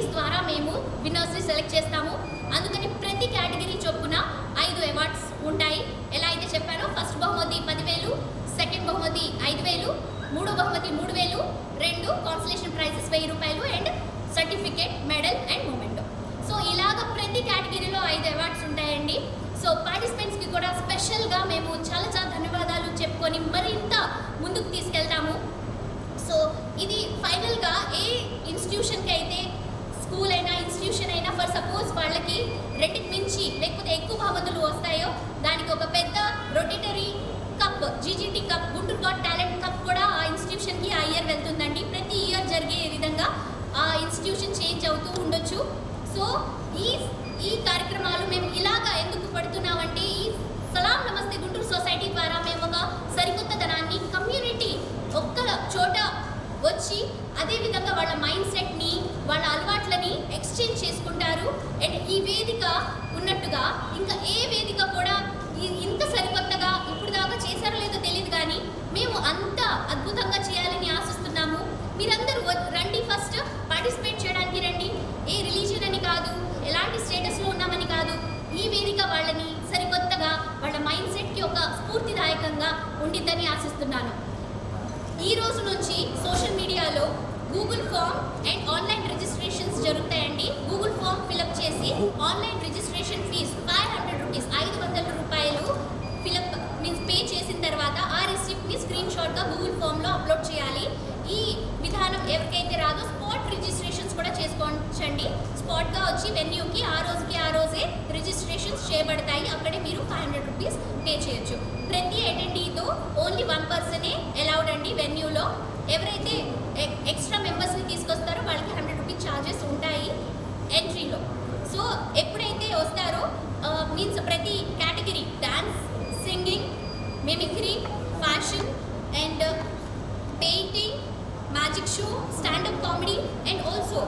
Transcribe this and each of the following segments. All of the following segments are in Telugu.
కేటగిరీస్ ద్వారా మేము విన్నర్స్ని సెలెక్ట్ చేస్తాము. అందుకని ప్రతి కేటగిరీ చొప్పున ఐదు అవార్డ్స్ ఉంటాయి. ఎలా అయితే చెప్పారో ఫస్ట్ బహుమతి పదివేలు సెకండ్ బహుమతి ఐదు వేలు మూడో బహుమతి మూడు వేలు రెండు కాన్సలేషన్ ప్రైజెస్ వెయ్యి రూపాయలు and certificate medal and memento. So ఇలాగ ప్రతి కేటగిరీలో ఐదు అవార్డ్స్ ఉంటాయండి. సో పార్టిసిపెంట్స్కి కూడా స్పెషల్గా మేము చాలా చాలా ధన్యవాదాలు చెప్పుకొని మరింత ముందుకు తీసుకెళ్తాము. సో ఇది ఫైనల్గా ఏ ఇన్స్టిట్యూషన్కి అయితే స్కూల్ అయినా ఇన్స్టిట్యూషన్ అయినా ఫర్ సపోజ్ వాళ్ళకి రెండుకి మించి లేకపోతే ఎక్కువ బహుమతులు వస్తాయో దానికి ఒక పెద్ద rotary cup GGT cup Guntur got talent cup కూడా ఆ ఇన్స్టిట్యూషన్కి ఆ ఇయర్ వెళ్తుందండి. ప్రతి ఇయర్ జరిగే విధంగా ఆ ఇన్స్టిట్యూషన్ చేంజ్ అవుతూ ఉండొచ్చు. సో ఈ ఈ కార్యక్రమాలు మేము ఇలాగా ఎందుకు పడుతున్నామంటే ఈ సలాం నమస్తే గుంటూరు సొసైటీ ద్వారా మేము ఒక సరికొత్త ధనాన్ని కమ్యూనిటీ ఒక్క చోట వచ్చి అదేవిధంగా వాళ్ళ మైండ్ సెట్ని వాళ్ళ అలవాట్లని ఎక్స్చేంజ్ చేసుకుంటారు. అండ్ ఈ వేదిక ఉన్నట్టుగా ఇంకా ఏ వేదిక కూడా ఇంత సరికొత్తగా ఇప్పుడు దాకా చేశారో లేదో తెలియదు కానీ మేము అంత అద్భుతంగా చేయాలని ఆశిస్తున్నాము. మీరందరూ రండి ఫస్ట్ పార్టిసిపేట్ చేయడానికి రండి. ఏ రిలీజియన్ అని కాదు ఎలాంటి స్టేటస్లో ఉన్నామని కాదు ఈ వేదిక వాళ్ళని సరికొత్తగా వాళ్ళ మైండ్ సెట్కి ఒక స్ఫూర్తిదాయకంగా ఉండిద్దని ఆశిస్తున్నాను. ఈ రోజు నుంచి సోషల్ మీడియాలో Google form fill up online registration fee five hundred rupees ఐదు వందల రూపాయలు ఫిలప్ మీన్స్ పే చేసిన తర్వాత ఆ రిసిప్ట్ని స్క్రీన్ షాట్గా గూగుల్ ఫామ్లో అప్లోడ్ చేయాలి. ఈ విధానం ఎవరికైతే రాదో స్పాట్ రిజిస్ట్రేషన్స్ కూడా చేసుకోవచ్చండి స్పాట్గా వచ్చి వెన్యూకి ఆ రోజుకి ఆ రోజే రిజిస్ట్రేషన్స్ చేయబడతాయి. అక్కడే మీరు ఫైవ్ హండ్రెడ్ రూపీస్ పే చేయొచ్చు. ప్రతి అటెండీతో ఓన్లీ వన్ పర్సనే అలౌడ్ అండి వెన్యూలో ఎవరైతే ఎక్స్ట్రా మెంబర్స్ని తీసుకొస్తారో వాళ్ళకి హండ్రెడ్ రూపీస్ ఛార్జెస్ ఉంటాయి ఎంట్రీలో సో ఎప్పుడైతే వస్తారో మీన్స్ ప్రతి category dance singing mimicry fashion and painting magic show standup comedy and also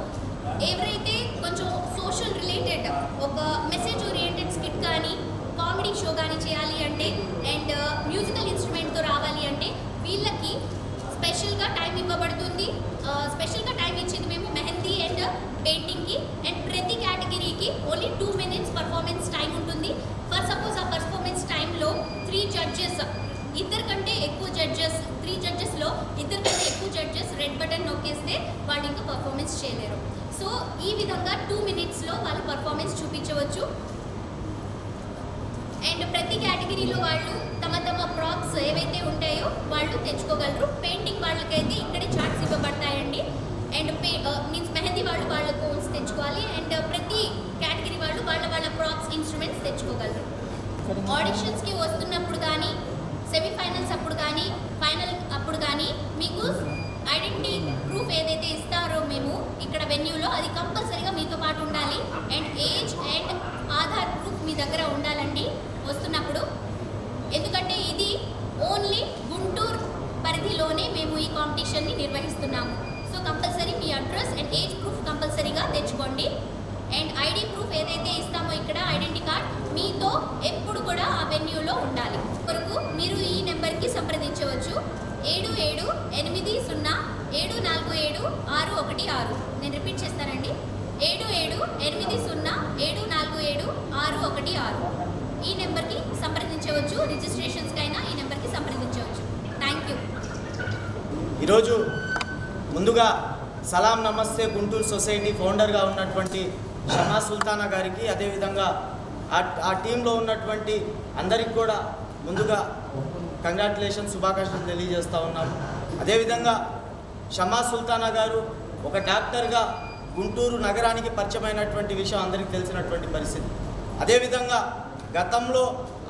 ఎవరైతే కొంచెం సోషల్ రిలేటెడ్ ఒక మెసేజ్ ఓరియంటెడ్ స్కిట్ కానీ కామెడీ షో కానీ చేయాలి అంటే అండ్ మ్యూజికల్ ఇన్స్ట్రుమెంట్తో రావాలి అంటే వీళ్ళకి స్పెషల్గా టైం ఇవ్వబడుతుంది. Uh, స్పెషల్గా టైం ఇచ్చేది మేము మెహందీ అండ్ పెయింటింగ్కి అండ్ ప్రతి కేటగిరీకి only two minutes performance time ఉంటుంది. ఫర్ సపోజ్ ఆ పర్ఫార్మెన్స్ టైంలో త్రీ జడ్జెస్ ఇద్దరు కంటే ఎక్కువ జడ్జెస్ త్రీ జడ్జెస్లో ఇద్దరు తొక్కేస్తే వాళ్ళు ఇంకా పర్ఫార్మెన్స్ చేయలేరు. సో ఈ విధంగా టూ మినిట్స్లో వాళ్ళు పర్ఫార్మెన్స్ చూపించవచ్చు. అండ్ ప్రతి కేటగిరీలో వాళ్ళు తమ తమ ప్రాప్స్ ఏవైతే ఉంటాయో వాళ్ళు తెచ్చుకోగలరు. పెయింటింగ్ వాళ్ళకైతే ఇక్కడే చార్ట్స్ ఇవ్వబడతాయండి. అండ్ పే మీన్స్ మెహందీ వాళ్ళు వాళ్ళ కోన్స్ తెచ్చుకోవాలి. అండ్ ప్రతి కేటగిరీ వాళ్ళు వాళ్ళ వాళ్ళ ప్రాప్స్ ఇన్స్ట్రుమెంట్స్ తెచ్చుకోగలరు. ఆడిషన్స్కి వస్తున్నప్పుడు కానీ సెమీఫైనల్స్ అప్పుడు కానీ ఫైనల్ అప్పుడు కానీ మీకు ఐడెంటిటీ ప్రూఫ్ ఏదైతే ఇస్తారో మేము ఇక్కడ అది కంపల్సరీగా మీతో పాటు ఉండాలి. And age and Aadhaar proof మీ దగ్గర ఉండాలండి వస్తున్నప్పుడు. ఎందుకంటే ఇది ఓన్లీ గుంటూరు పరిధిలోనే మేము ఈ కాంపిటీషన్ని నిర్వహిస్తున్నాము. సో కంపల్సరీ మీ అడ్రస్ అండ్ ఏజ్ ప్రూఫ్ కంపల్సరీగా తెచ్చుకోండి. అండ్ ఐడి ప్రూఫ్ ఏదైతే ఇస్తామో ఇక్కడ ఐడెంటిటీ కార్డ్ మీతో ఎప్పుడు కూడా ఆ వెన్యూలో ఉండాలి. కొరకు మీరు ఈ నెంబర్కి సంప్రదించవచ్చు. ఏడు ఏడు ఎనిమిది సున్నా ఏడు నాలుగు ఏడు ఆరు ఒకటి ఆరు. నేను రిపీట్ చేస్తానండి. ఏడు ఏడు ఎనిమిది సున్నా ఏడు నాలుగు ఏడు ఆరు ఒకటి ఆరు. ఈ నెంబర్కి సంప్రదించవచ్చు. రిజిస్ట్రేషన్స్కైనా ఈ నెంబర్కి సంప్రదించవచ్చు. Thank you. ఈరోజు ముందుగా సలాం నమస్తే గుంటూరు సొసైటీ ఫౌండర్గా ఉన్నటువంటి షమా సుల్తానా గారికి అదేవిధంగా ఆ టీంలో ఉన్నటువంటి అందరికి కూడా ముందుగా కంగ్రాచులేషన్ శుభాకాంక్షలు తెలియజేస్తూ ఉన్నాము. అదేవిధంగా షమా సుల్తానా గారు ఒక డాక్టర్గా గుంటూరు నగరానికి పరిచయమైనటువంటి విషయం అందరికీ తెలిసినటువంటి పరిస్థితి. అదేవిధంగా గతంలో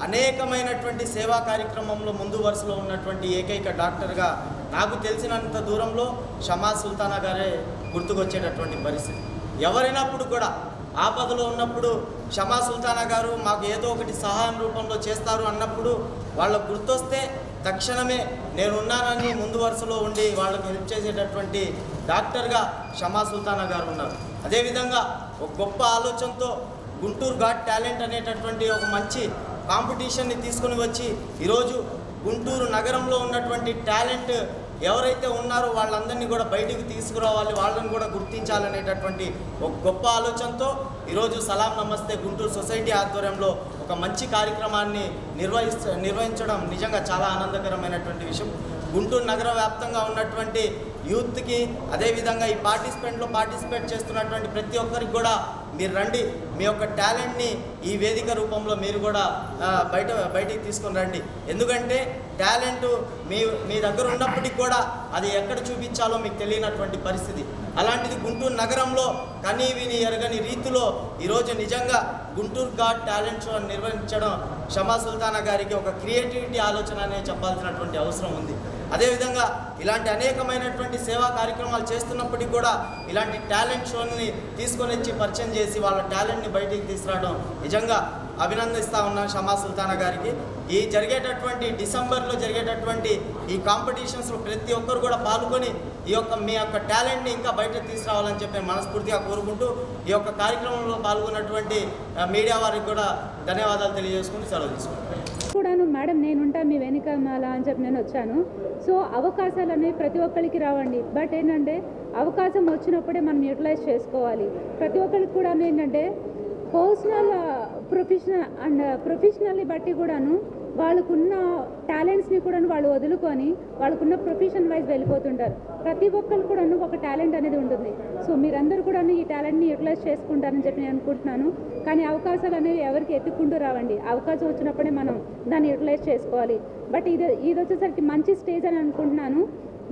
అనేకమైనటువంటి సేవా కార్యక్రమంలో ముందు వరుసలో ఉన్నటువంటి ఏకైక డాక్టర్గా నాకు తెలిసినంత దూరంలో షమా సుల్తానా గారే గుర్తుకొచ్చేటటువంటి పరిస్థితి. ఎవరైనప్పుడు కూడా ఆపదలో ఉన్నప్పుడు షమా సుల్తానా గారు మాకు ఏదో ఒకటి సహాయం రూపంలో చేస్తారు అన్నప్పుడు వాళ్ళకు గుర్తొస్తే తక్షణమే నేనున్నానని ముందు వరుసలో ఉండి వాళ్ళకు హెల్ప్ చేసేటటువంటి డాక్టర్గా షమా సుల్తానా గారు ఉన్నారు. అదేవిధంగా ఒక గొప్ప ఆలోచనతో గుంటూరు ఘాట్ టాలెంట్ అనేటటువంటి ఒక మంచి కాంపిటీషన్ని తీసుకుని వచ్చి ఈరోజు గుంటూరు నగరంలో ఉన్నటువంటి టాలెంట్ ఎవరైతే ఉన్నారో వాళ్ళందరినీ కూడా బయటికి తీసుకురావాలి వాళ్ళని కూడా గుర్తించాలనేటటువంటి ఒక గొప్ప ఆలోచనతో ఈరోజు సలాం నమస్తే గుంటూరు సొసైటీ ఆధ్వర్యంలో ఒక మంచి కార్యక్రమాన్ని నిర్వహిస్త నిర్వహించడం నిజంగా చాలా ఆనందకరమైనటువంటి విషయం. గుంటూరు నగర వ్యాప్తంగా ఉన్నటువంటి యూత్కి అదేవిధంగా ఈ పార్టిసిపెంట్లో పార్టిసిపేట్ చేస్తున్నటువంటి ప్రతి ఒక్కరికి కూడా మీరు రండి. మీ యొక్క టాలెంట్ని ఈ వేదిక రూపంలో మీరు కూడా బయట బయటికి తీసుకొని రండి. ఎందుకంటే టాలెంట్ మీ మీ దగ్గర ఉన్నప్పటికి కూడా అది ఎక్కడ చూపించాలో మీకు తెలియనటువంటి పరిస్థితి. అలాంటిది గుంటూరు నగరంలో కనీ విని ఎరగని రీతిలో ఈరోజు నిజంగా గుంటూరు గాడ్ టాలెంట్ షో నిర్వహించడం షమా సుల్తానా గారికి ఒక క్రియేటివిటీ ఆలోచన అనే చెప్పాల్సినటువంటి అవసరం ఉంది. అదేవిధంగా ఇలాంటి అనేకమైనటువంటి సేవా కార్యక్రమాలు చేస్తున్నప్పటికీ కూడా ఇలాంటి టాలెంట్ షోని తీసుకొని వచ్చి పరిచయం చేసి వాళ్ళ టాలెంట్ని బయటికి తీసుకురావడం నిజంగా అభినందిస్తా ఉన్నాను షమా సుల్తానా గారికి. ఈ జరిగేటటువంటి డిసెంబర్లో జరిగేటటువంటి ఈ కాంపిటీషన్స్లో ప్రతి ఒక్కరు కూడా పాల్గొని ఈ యొక్క మీ యొక్క టాలెంట్ని ఇంకా బయట తీసుకురావాలని చెప్పి మనస్ఫూర్తిగా కోరుకుంటూ ఈ యొక్క కార్యక్రమంలో పాల్గొన్నటువంటి మీడియా వారికి కూడా ధన్యవాదాలు తెలియజేసుకుని సెలవు తీసుకుంటాను కూడాను మేడం నేనుంటా మీ వెనుక మాలా అని చెప్పి నేను వచ్చాను. సో అవకాశాలు అనేవి ప్రతి ఒక్కరికి రావండి. బట్ ఏంటంటే అవకాశం వచ్చినప్పుడే మనం యూటిలైజ్ చేసుకోవాలి. ప్రతి ఒక్కరికి కూడా ఏంటంటే పర్సనల్ ప్రొఫెషనల్ అండ్ ప్రొఫెషనల్ని బట్టి కూడాను వాళ్ళకున్న టాలెంట్స్ని కూడా వాళ్ళు వదులుకొని వాళ్ళకున్న ప్రొఫెషన్ వైజ్ వెళ్ళిపోతుంటారు. ప్రతి ఒక్కరు కూడాను ఒక టాలెంట్ అనేది ఉంటుంది. సో మీరందరూ కూడాను ఈ టాలెంట్ని యూటిలైజ్ చేసుకుంటారని చెప్పి నేను అనుకుంటున్నాను. కానీ అవకాశాలు అనేవి ఎవరికి ఎత్తుకుంటూ రావండి. అవకాశం వచ్చినప్పుడే మనం దాన్ని యూటిలైజ్ చేసుకోవాలి. బట్ ఇది ఇది వచ్చేసరికి మంచి స్టేజ్ అని అనుకుంటున్నాను.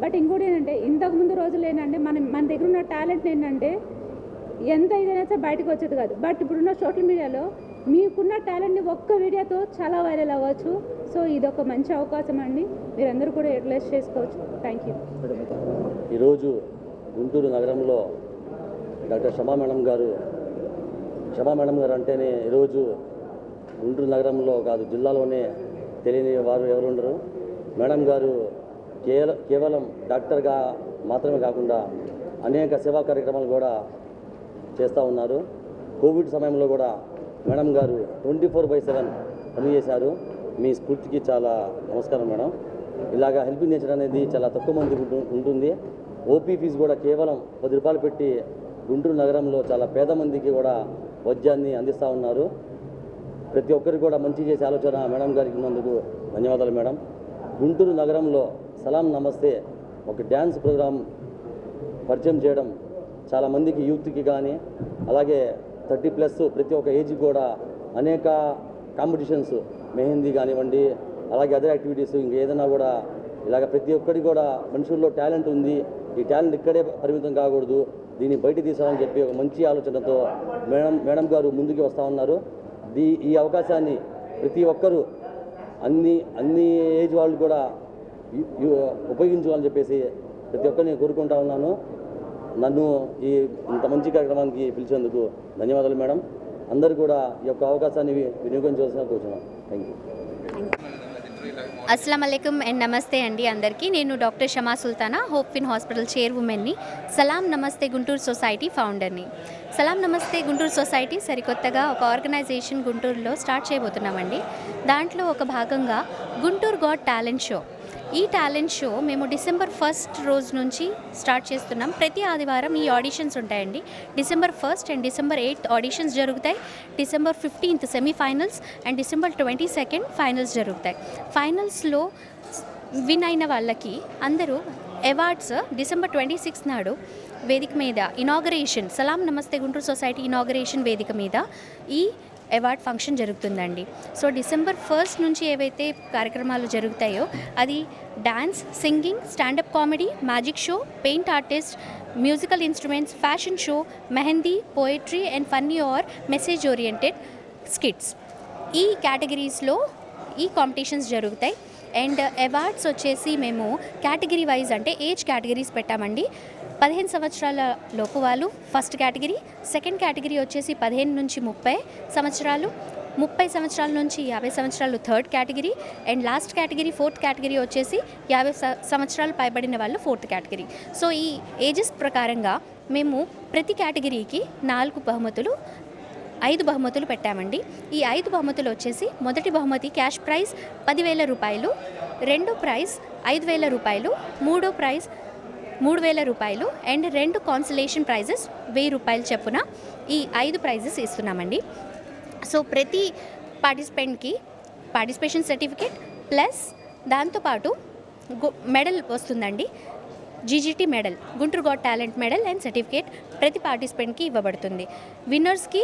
బట్ ఇంకోటి ఏంటంటే ఇంతకు ముందు రోజులు ఏంటంటే మనం మన దగ్గర ఉన్న టాలెంట్ ఏంటంటే ఎంత ఇదైనా సరే బయటకు వచ్చేది కాదు. బట్ ఇప్పుడున్న సోషల్ మీడియాలో మీకున్న టాలెంట్ని ఒక్క వీడియోతో చాలా వైరల్ అవ్వచ్చు. సో ఇది ఒక మంచి అవకాశం అండి. మీరందరూ కూడా యూటిలైజ్ చేసుకోవచ్చు. థ్యాంక్ యూ ఈరోజు గుంటూరు నగరంలో డాక్టర్ షమా మేడం గారు షమా మేడం గారు అంటేనే ఈరోజు గుంటూరు నగరంలో కాదు జిల్లాలోనే తెలియని వారు ఎవరు ఉండరు. మేడం గారు కేవలం కేవలం డాక్టర్గా మాత్రమే కాకుండా అనేక సేవా కార్యక్రమాలు కూడా చేస్తూ ఉన్నారు. కోవిడ్ సమయంలో కూడా మేడం గారు ట్వంటీ ఫోర్ బై సెవెన్ పనిచేశారు. మీ స్ఫూర్తికి చాలా నమస్కారం మేడం. ఇలాగ హెల్పింగ్ నేచర్ అనేది చాలా తక్కువ మందికి ఉంటుంది. ఓపీ ఫీజు కూడా కేవలం పది రూపాయలు పెట్టి గుంటూరు నగరంలో చాలా పేద మందికి కూడా వైద్యాన్ని అందిస్తూ ఉన్నారు. ప్రతి ఒక్కరికి కూడా మంచి చేసే ఆలోచన మేడం గారికి ఉన్నందుకు ధన్యవాదాలు మేడం. గుంటూరు నగరంలో సలాం నమస్తే ఒక డ్యాన్స్ ప్రోగ్రాం పరిచయం చేయడం చాలా మందికి యూత్కి కానీ అలాగే థర్టీ ప్లస్ ప్రతి ఒక్క ఏజ్ కూడా అనేక కాంపిటీషన్స్ మెహందీ కానివ్వండి అలాగే అదర్ యాక్టివిటీస్ ఇంకేదైనా కూడా ఇలాగ ప్రతి ఒక్కటి కూడా మనుషుల్లో టాలెంట్ ఉంది. ఈ టాలెంట్ ఇక్కడే పరిమితం కాకూడదు. దీన్ని బయట తీసామని చెప్పి ఒక మంచి ఆలోచనతో మేడం మేడం గారు ముందుకు వస్తూ ఉన్నారు. దీ ఈ అవకాశాన్ని ప్రతి ఒక్కరూ అన్ని అన్ని ఏజ్ వాళ్ళు కూడా ఉపయోగించుకోవాలని చెప్పేసి ప్రతి ఒక్కరిని కోరుకుంటా ఉన్నాను. నన్ను ఈ ఇంత మంచి కార్యక్రమానికి పిలిచేందుకు ధన్యవాదాలు మేడం. అందరూ కూడా ఈ యొక్క అవకాశాన్ని వి- కూర్చున్నాం. థ్యాంక్ యూ అస్సలం అయికం అండ్ నమస్తే అండి అందరికీ. నేను doctor Shama Sultana హోప్ఫిన్ hospital hospital చైర్వుమెన్ని సలాం నమస్తే గుంటూరు సొసైటీ ఫౌండర్ని సలాం నమస్తే గుంటూరు సొసైటీ సరికొత్తగా ఒక ఆర్గనైజేషన్ గుంటూరులో స్టార్ట్ చేయబోతున్నామండి. దాంట్లో ఒక భాగంగా గుంటూరు గాడ్ టాలెంట్ షో. ఈ టాలెంట్ షో మేము డిసెంబర్ ఫస్ట్ రోజు నుంచి స్టార్ట్ చేస్తున్నాం. ప్రతి ఆదివారం ఈ ఆడిషన్స్ ఉంటాయండి. December first and December eighth auditions జరుగుతాయి. December fifteenth semifinals and December twenty second finals జరుగుతాయి. ఫైనల్స్లో విన్ అయిన వాళ్ళకి అందరూ అవార్డ్స్ డిసెంబర్ ట్వంటీ సిక్స్ నాడు వేదిక మీద ఇనాగరేషన్ సలాం నమస్తే గుంటూరు సొసైటీ ఇనాగరేషన్ వేదిక మీద ఈ అవార్డ్ ఫంక్షన్ జరుగుతుందండి. సో డిసెంబర్ ఫస్ట్ నుంచి ఏవైతే కార్యక్రమాలు జరుగుతాయో అది dance singing standup comedy magic show paint artist musical instruments fashion show mehendi poetry and funny or message oriented skits. ఈ కేటగిరీస్లో ఈ కాంపిటీషన్స్ జరుగుతాయి. అండ్ అవార్డ్స్ వచ్చేసి మేము కేటగిరీ వైజ్ అంటే ఏజ్ కేటగిరీస్ పెట్టామండి. పదిహేను సంవత్సరాల లోపు వాళ్ళు ఫస్ట్ కేటగిరీ సెకండ్ కేటగిరీ వచ్చేసి పదిహేను నుంచి ముప్పై సంవత్సరాలు ముప్పై సంవత్సరాల నుంచి యాభై సంవత్సరాలు third category and last category fourth category వచ్చేసి యాభై సంవత్సరాలు పైబడిన వాళ్ళు ఫోర్త్ కేటగిరీ. సో ఈ ఏజెస్ ప్రకారంగా మేము ప్రతి కేటగిరీకి నాలుగు బహుమతులు ఐదు బహుమతులు పెట్టామండి. ఈ ఐదు బహుమతులు వచ్చేసి మొదటి బహుమతి క్యాష్ ప్రైజ్ పదివేల రూపాయలు రెండో ప్రైజ్ ఐదు వేల రూపాయలు మూడో ప్రైజ్ మూడు వేల రూపాయలు అండ్ రెండు కాన్సలేషన్ ప్రైజెస్ వెయ్యి రూపాయలు చెప్పున ఈ ఐదు ప్రైజెస్ ఇస్తున్నామండి. సో ప్రతి పార్టిసిపెంట్కి పార్టిసిపేషన్ సర్టిఫికేట్ ప్లస్ దాంతోపాటు మెడల్ వస్తుందండి. GGT medal Guntur got talent medal and certificate ప్రతి పార్టిసిపెంట్కి ఇవ్వబడుతుంది. విన్నర్స్కి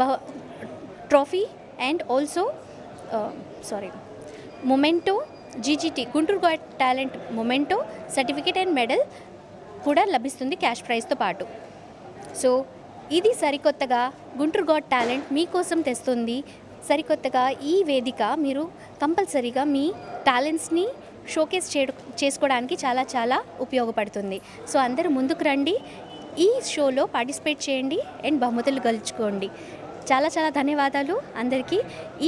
బహు trophy and also sorry memento GGT Guntur got talent memento certificate and medal కూడా లభిస్తుంది క్యాష్ ప్రైజ్తో పాటు. సో ఇది సరికొత్తగా గుంటూరు గాడ్ టాలెంట్ మీకోసం తెస్తుంది. సరికొత్తగా ఈ వేదిక మీరు కంపల్సరీగా మీ టాలెంట్స్ని షోకేస్ చేయడం చేసుకోవడానికి చాలా చాలా ఉపయోగపడుతుంది. సో అందరూ ముందుకు రండి. ఈ షోలో పార్టిసిపేట్ చేయండి అండ్ బహుమతులు గెలుచుకోండి. చాలా చాలా ధన్యవాదాలు. అందరికీ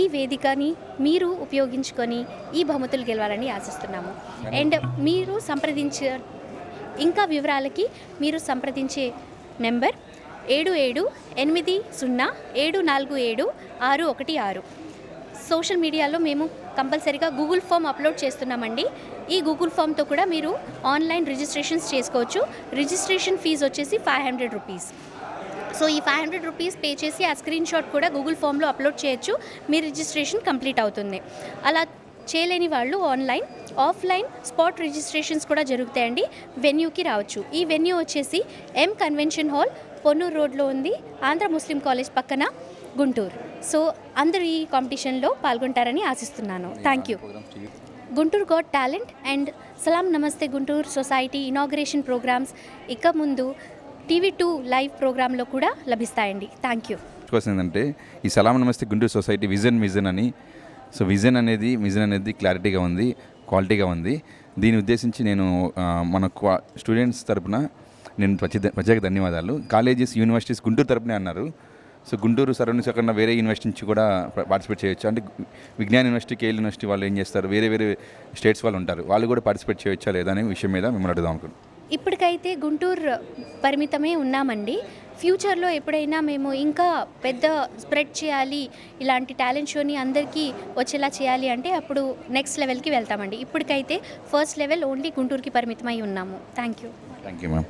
ఈ వేదికని మీరు ఉపయోగించుకొని ఈ బహుమతులు గెలవాలని ఆశిస్తున్నాము. అండ్ మీరు సంప్రదించే ఇంకా వివరాలకి మీరు సంప్రదించే నెంబర్ ఏడు ఏడు ఎనిమిది సున్నా ఏడు నాలుగు ఏడు ఆరు ఒకటి ఆరు. సోషల్ మీడియాలో మేము కంపల్సరీగా గూగుల్ ఫామ్ అప్లోడ్ చేస్తున్నామండి. ఈ గూగుల్ ఫామ్తో కూడా మీరు ఆన్లైన్ రిజిస్ట్రేషన్స్ చేసుకోవచ్చు. రిజిస్ట్రేషన్ ఫీజు వచ్చేసి ఫైవ్ హండ్రెడ్ రూపీస్. సో ఈ ఫైవ్ హండ్రెడ్ రూపీస్ పే చేసి ఆ స్క్రీన్ షాట్ కూడా గూగుల్ ఫామ్లో అప్లోడ్ చేయొచ్చు. మీ రిజిస్ట్రేషన్ కంప్లీట్ అవుతుంది. అలా చేయలేని వాళ్ళు ఆన్లైన్ ఆఫ్లైన్ స్పాట్ రిజిస్ట్రేషన్స్ కూడా జరుగుతాయండి. వెన్యూకి రావచ్చు. ఈ వెన్యూ వచ్చేసి ఎం కన్వెన్షన్ హాల్ పొన్నూరు రోడ్లో ఉంది. ఆంధ్ర ముస్లిం కాలేజ్ పక్కన గుంటూరు. సో అందరూ ఈ కాంపిటీషన్లో పాల్గొంటారని ఆశిస్తున్నాను. Thank you Guntur got talent and Salaam Namaste Guntur Society inauguration programmes ఇక ముందు టీవీ టూ లైవ్ ప్రోగ్రాంలో కూడా లభిస్తాయండి. థ్యాంక్ యూ కోసం ఏంటంటే ఈ Salaam Namaste Guntur Society vision vision అని. సో విజన్ అనేది విజన్ అనేది క్లారిటీగా ఉంది. క్వాలిటీగా ఉంది. దీన్ని ఉద్దేశించి నేను మన క్వా స్టూడెంట్స్ తరపున నేను ప్రత్యేక ధన్యవాదాలు. కాలేజెస్ యూనివర్సిటీస్ గుంటూరు తరపునే అన్నారు. సో గుంటూరు సరౌండింగ్స్ అక్కడ వేరే యూనివర్సిటీ నుంచి కూడా పార్టిసిపేట్ చేయొచ్చు. అంటే విజ్ఞాన యూనివర్సిటీ కేఎల్ యూనివర్సిటీ వాళ్ళు ఏం చేస్తారు? వేరే వేరే స్టేట్స్ వాళ్ళు ఉంటారు. వాళ్ళు కూడా పార్టిసిపేట్ చేయొచ్చా లేదా అనే విషయం మీద మిమ్మల్ని అడుగుదాం అనుకుంటున్నాను. ఇప్పటికైతే గుంటూరు పరిమితమే ఉన్నామండి. ఫ్యూచర్లో ఎప్పుడైనా మేము ఇంకా పెద్ద స్ప్రెడ్ చేయాలి ఇలాంటి టాలెంట్ షోని అందరికీ వచ్చేలా చేయాలి అంటే అప్పుడు నెక్స్ట్ లెవెల్కి వెళ్తామండి. ఇప్పటికైతే ఫస్ట్ లెవెల్ ఓన్లీ గుంటూరుకి పరిమితమై ఉన్నాము. Thank you. Thank you ma'am.